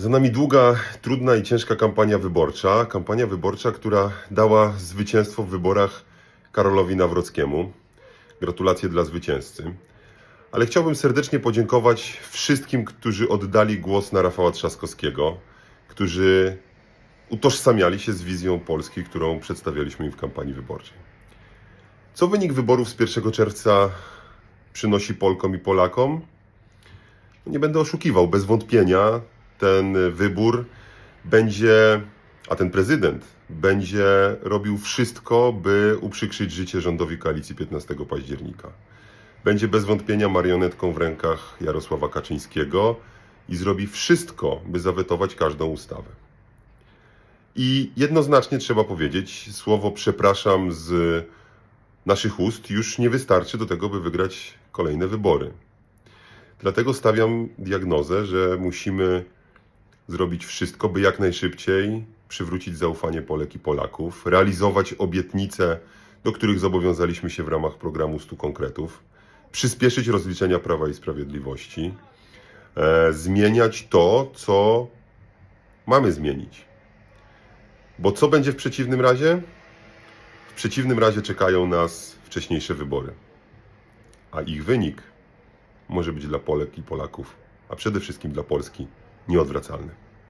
Za nami długa, trudna i ciężka kampania wyborcza. Kampania wyborcza, która dała zwycięstwo w wyborach Karolowi Nawrockiemu. Gratulacje dla zwycięzcy. Ale chciałbym serdecznie podziękować wszystkim, którzy oddali głos na Rafała Trzaskowskiego, którzy utożsamiali się z wizją Polski, którą przedstawialiśmy im w kampanii wyborczej. Co wynik wyborów z 1 czerwca przynosi Polkom i Polakom? No nie będę oszukiwał, bez wątpienia ten wybór będzie, a ten prezydent będzie robił wszystko, by uprzykrzyć życie rządowi koalicji 15 października. Będzie bez wątpienia marionetką w rękach Jarosława Kaczyńskiego i zrobi wszystko, by zawetować każdą ustawę. I jednoznacznie trzeba powiedzieć, słowo przepraszam z naszych ust już nie wystarczy do tego, by wygrać kolejne wybory. Dlatego stawiam diagnozę, że musimy zrobić wszystko, by jak najszybciej przywrócić zaufanie Polek i Polaków, realizować obietnice, do których zobowiązaliśmy się w ramach programu 100 konkretów, przyspieszyć rozliczenia Prawa i Sprawiedliwości, e, zmieniać to, co mamy zmienić. Bo co będzie w przeciwnym razie? W przeciwnym razie czekają nas wcześniejsze wybory, a ich wynik może być dla Polek i Polaków, a przede wszystkim dla Polski nieodwracalny.